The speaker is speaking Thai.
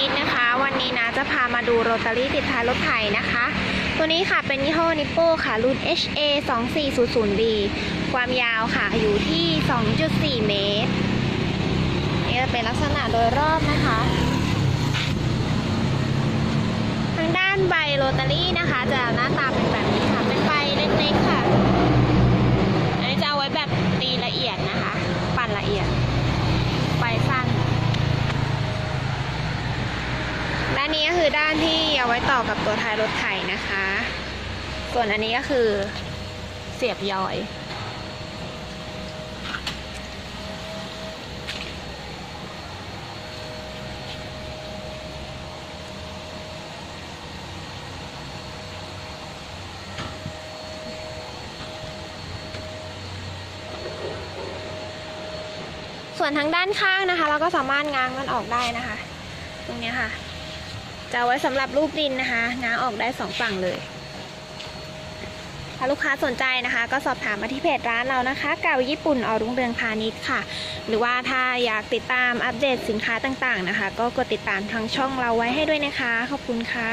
ณิชย์นะคะ วันนี้นะจะพามาดูโรตารี่ติดท้ายรถไถนะคะ ตัวนี้ค่ะเป็นยี่ห้อนิปโป้ค่ะ รุ่น HA 2 4 0 0 B ความยาวค่ะอยู่ที่ 2.4 เมตร นี่จะเป็นลักษณะโดยรอบนะคะ ทางด้านใบโรตารี่นะคะ จะหน้าตาเป็นแบบนี้ค่ะ เป็นใบเล็กๆค่ะ อันนี้จะเอาไว้แบบตีละเอียดนะคะ ปั่นละเอียด ใบสั้น ด้านนี้ ก็คือด้านที่เอาไว้ต่อกับตัวท้ายรถไถนะคะ ส่วนอันนี้ก็คือเสียบยอย ส่วนทางด้านข้างนะคะ เราก็สามารถง้างมันออกได้นะคะ ตรงนี้ค่ะ จะไว้สำหรับรูปดินนะคะง้างออกได้สองฝั่งเลย ถ้าลูกค้าสนใจนะคะ ก็สอบถามมาที่เพจร้านเรานะคะเก่าญี่ปุ่นอรุ่งเรืองพาณิชย์ค่ะ หรือว่าถ้าอยากติดตามอัปเดตสินค้าต่างๆนะคะ ก็กดติดตามทางช่องเราไว้ให้ด้วยนะคะ ขอบคุณค่ะ